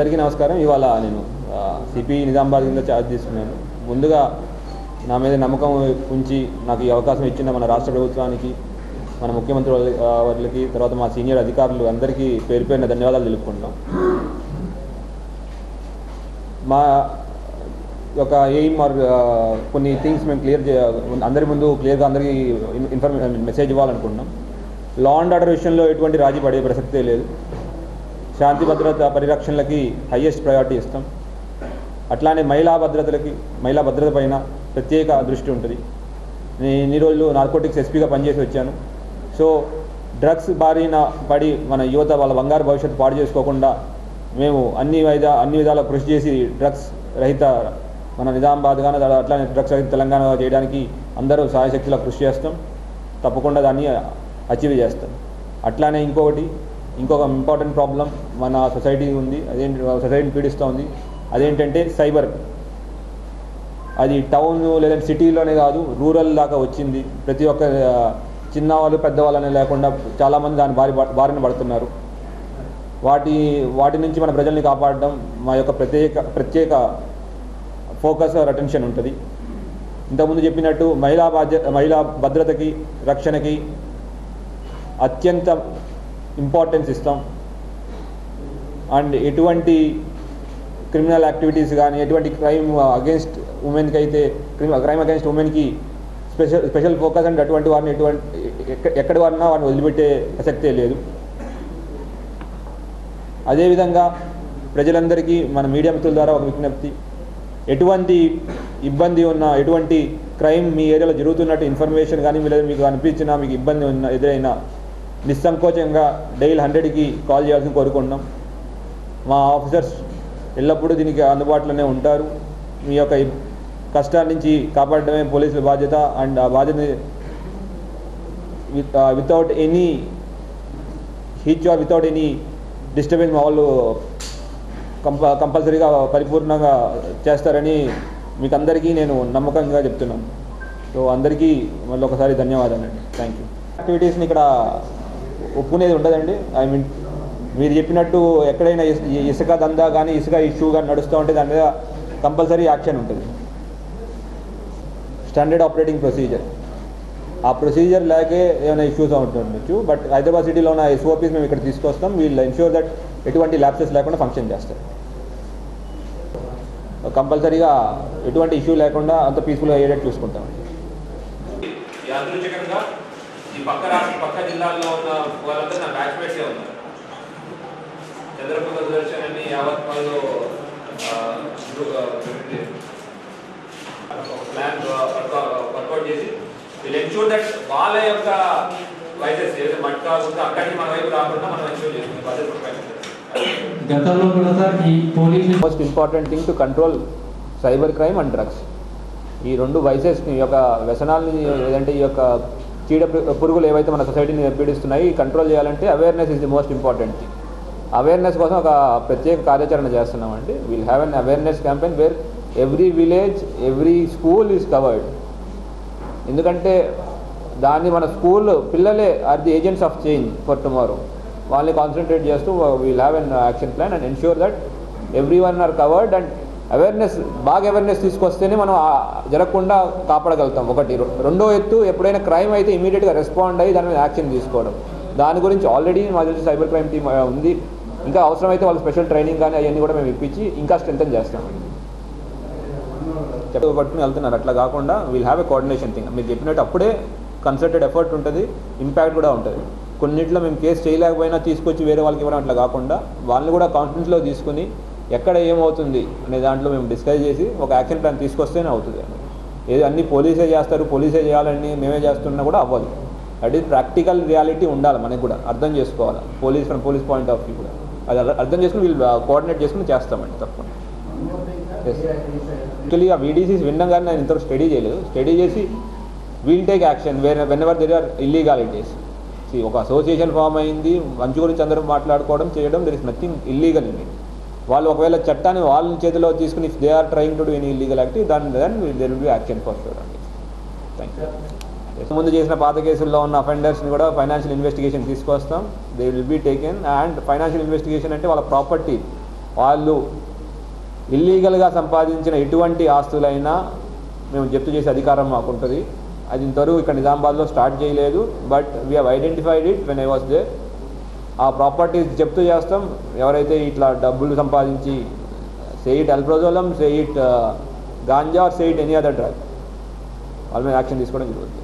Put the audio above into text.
అందరికీ నమస్కారం. ఇవాళ నేను సిపి నిజామాబాద్ కింద ఛార్జ్ తీసుకున్నాను. ముందుగా నా మీద నమ్మకం ఉంచి నాకు ఈ అవకాశం ఇచ్చిన మన రాష్ట్ర ప్రభుత్వానికి మన ముఖ్యమంత్రి వాళ్ళకి తర్వాత మా సీనియర్ అధికారులు అందరికీ పేరు పేరున ధన్యవాదాలు తెలుపుకుంటున్నాం. మా ఒక ఎయిమ్ ఆర్ కొన్ని థింగ్స్ మేము క్లియర్ అందరి ముందు క్లియర్గా అందరికీ ఇన్ఫర్మేషన్ మెసేజ్ ఇవ్వాలనుకుంటున్నాం. లా అండ్ ఆర్డర్ విషయంలో ఎటువంటి రాజీ పడే ప్రసక్తే లేదు. శాంతి భద్రత పరిరక్షణలకి హయ్యెస్ట్ ప్రయారిటీ ఇస్తాం. అట్లానే మహిళా భద్రతలకి మహిళా భద్రత పైన ప్రత్యేక దృష్టి ఉంటుంది. నేను ఇన్ని రోజులు నార్కోటిక్స్ ఎస్పీగా పనిచేసి వచ్చాను. సో డ్రగ్స్ బారిన పడి మన యువత వాళ్ళ బంగారు భవిష్యత్తు పాడు చేసుకోకుండా మేము అన్ని విధా అన్ని విధాల కృషి చేసి డ్రగ్స్ రహిత మన నిజామాబాద్ కానీ అట్లానే డ్రగ్స్ రహిత తెలంగాణ చేయడానికి అందరూ సహాయశక్తిలో కృషి చేస్తాం. తప్పకుండా దాన్ని అచీవ్ చేస్తాం. అట్లానే ఇంకొకటి ఇంకొక ఇంపార్టెంట్ ప్రాబ్లం మన సొసైటీ ఉంది. అదేంటి సొసైటీని పీడిస్తూ ఉంది. అదేంటంటే సైబర్ అది టౌన్ లేదంటే సిటీలోనే కాదు రూరల్ దాకా వచ్చింది. ప్రతి ఒక్క చిన్నవాళ్ళు పెద్దవాళ్ళనే లేకుండా చాలామంది దాని బారి బారిన పడుతున్నారు. వాటి వాటి నుంచి మన ప్రజల్ని కాపాడడం మా యొక్క ప్రత్యేక ప్రత్యేక ఫోకస్ ఆర్ అటెన్షన్ ఉంటుంది. ఇంతకుముందు చెప్పినట్టు మహిళా బాధ్య మహిళా భద్రతకి రక్షణకి అత్యంత ఇంపార్టెన్స్ ఇస్తాం. అండ్ ఎటువంటి క్రిమినల్ యాక్టివిటీస్ కానీ ఎటువంటి క్రైమ్ అగేన్స్ట్ ఉమెన్కి అయితే క్రైమ్ అగేన్స్ట్ ఉమెన్కి స్పెషల్ స్పెషల్ ఫోకస్ అండ్ అటువంటి వారిని ఎటువంటి ఎక్కడి వారినా వారిని వదిలిపెట్టే ప్రసక్తే లేదు. అదేవిధంగా ప్రజలందరికీ మన మీడియా మిత్రుల ద్వారా ఒక విజ్ఞప్తి. ఎటువంటి ఇబ్బంది ఉన్న ఎటువంటి క్రైమ్ మీ ఏరియాలో జరుగుతున్నట్టు ఇన్ఫర్మేషన్ కానీ లేదా మీకు అనిపించినా మీకు ఇబ్బంది ఉన్న ఎదురైనా నిస్సంకోచంగా డైలీ హండ్రెడ్కి కాల్ చేయాల్సింది కోరుకుంటున్నాం. మా ఆఫీసర్స్ ఎల్లప్పుడూ దీనికి అందుబాటులోనే ఉంటారు. మీ యొక్క కష్టాల నుంచి కాపాడడమే పోలీసుల బాధ్యత అండ్ ఆ బాధ్యత with without any hitch or without any disturbance మా వాళ్ళు కంప కంపల్సరీగా పరిపూర్ణంగా చేస్తారని మీకు అందరికీ నేను నమ్మకంగా చెప్తున్నాను. సో అందరికీ మళ్ళీ ఒకసారి ధన్యవాదాలు అండి థ్యాంక్ యూ యాక్టివిటీస్ని ఇక్కడ ఒప్పుకునేది ఉండదండి. ఐ మీన్ మీరు చెప్పినట్టు ఎక్కడైనా ఇసుక దందా కానీ ఇసుక ఇష్యూ కానీ నడుస్తూ ఉంటే దాని మీద కంపల్సరీ యాక్షన్ ఉంటుంది. స్టాండర్డ్ ఆపరేటింగ్ ప్రొసీజర్ ఆ ప్రొసీజర్ లేకే ఏమైనా ఇష్యూస్ ఉంటుండొచ్చు బట్ హైదరాబాద్ సిటీలో ఉన్న ఎస్ఓపీస్ మేము ఇక్కడ తీసుకొస్తాం. వీళ్ళు ఎన్ష్యూర్ దట్ ఎటువంటి ల్యాప్సెస్ లేకుండా ఫంక్షన్ చేస్తారు. కంపల్సరీగా ఎటువంటి ఇష్యూ లేకుండా అంత పీస్ఫుల్గా అయ్యేటట్టు చూసుకుంటాం. ఈ పక్క రాష్ట్ర పక్క జిల్లాల్లో ఉన్న వాళ్ళంతా నా బ్యాచ్మేట్సే ఉన్నారు. చంద్రబాబు సుదర్శన్ అని యావత్ వాళ్ళు ప్లాన్ వర్కౌట్ చేసి వీళ్ళు ఎన్షూర్ దట్ వాళ్ళ యొక్క వైసెస్ ఏదైతే మట్కా ఉంటే అక్కడికి మన వైపు రాకుండా మనం ఎన్షూర్ పద్ధతి ప్రకారం గతంలో కూడా సార్ ఈ police most important thing to control cyber crime and drugs ఈ రెండు వైసెస్ని ఈ యొక్క వ్యసనాలని లేదంటే ఈ యొక్క చీడ పురుగులు ఏవైతే మన సొసైటీని పీడిస్తున్నాయి కంట్రోల్ చేయాలంటే awareness is the most important thing awareness కోసం ఒక ప్రత్యేక కార్యాచరణ చేస్తున్నామండి. We'll have an awareness campaign where every village every school is covered ఎందుకంటే దాన్ని మన స్కూల్ పిల్లలే are the agents of change for tomorrow వాళ్ళని కాన్సన్ట్రేట్ చేస్తూ we'll have an action plan and ensure that everyone are covered and awareness బాగా awareness తీసుకొస్తేనే మనం జరగకుండా కాపాడగలుగుతాం. ఒకటి రెండో ఎత్తు ఎప్పుడైనా క్రైమ్ అయితే ఇమీడియట్గా రెస్పాండ్ అయ్యి దాని మీద యాక్షన్ తీసుకోవడం. దాని గురించి ఆల్రెడీ మా తెలిసి సైబర్ క్రైమ్ టీమ్ ఉంది. ఇంకా అవసరమైతే వాళ్ళు స్పెషల్ ట్రైనింగ్ కానీ అవన్నీ కూడా మేము ఇప్పించి ఇంకా స్ట్రెంగ్తన్ చేస్తాం. చెప్పు. పట్టుకుని వెళ్తున్నారు. అట్లా కాకుండా we'll have a coordination thing మీరు చెప్పినట్టు అప్పుడే కన్సల్టెడ్ ఎఫర్ట్ ఉంటుంది ఇంపాక్ట్ కూడా ఉంటుంది. కొన్నిట్లో మేము కేసు చేయలేకపోయినా తీసుకొచ్చి వేరే వాళ్ళకి ఇవ్వడం అట్లా కాకుండా వాళ్ళని కూడా కాన్ఫిడెన్స్లో తీసుకుని ఎక్కడ ఏమవుతుంది అనే దాంట్లో మేము డిస్కస్ చేసి ఒక యాక్షన్ ప్లాన్ తీసుకొస్తేనే అవుతుంది. ఏదో అన్ని పోలీసే చేస్తారు పోలీసే చేయాలని మేమే చేస్తున్నా కూడా అవ్వదు. దట్ ఈస్ ప్రాక్టికల్ రియాలిటీ ఉండాలి మనకి కూడా అర్థం చేసుకోవాలి. Police from police point of view కూడా. అది అర్థం చేసుకుని వీళ్ళు కోఆర్డినేట్ చేసుకుని చేస్తామండి తప్పకుండా. యాక్చువల్లీ ఆ వీడీసీస్ విన్నాం కానీ నేను ఇంతవరకు స్టడీ చేయలేదు. స్టడీ చేసి వీల్ టేక్ యాక్షన్ వేరే whenever there are illegalities ఒక అసోసియేషన్ ఫామ్ అయింది మంచి గురించి అందరూ మాట్లాడుకోవడం చేయడం there is nothing illegal in it వాళ్ళు ఒకవేళ చట్టాన్ని వాళ్ళ చేతిలో తీసుకుని if they are trying to do any illegal active దాని then there will be action for sure అండి థ్యాంక్ యూ ముందు చేసిన పాత కేసుల్లో ఉన్న అఫెండర్స్ని కూడా ఫైనాన్షియల్ ఇన్వెస్టిగేషన్ తీసుకొస్తాం. They will be taken and financial investigation అంటే వాళ్ళ ప్రాపర్టీ వాళ్ళు ఇల్లీగల్గా సంపాదించిన ఎటువంటి ఆస్తులైనా మేము జప్తు చేసే అధికారం మాకు ఉంటుంది అది ఇంతవరకు ఇక్కడ నిజామాబాద్లో స్టార్ట్ చేయలేదు but we have identified it when I was they ఆ ప్రాపర్టీస్ జప్తు చేస్తాం. ఎవరైతే ఇట్లా డబ్బులు సంపాదించి say it alprazolam సెయిట్ ganja say it any other drug వాళ్ళ మీద యాక్షన్ తీసుకోవడం జరుగుతుంది.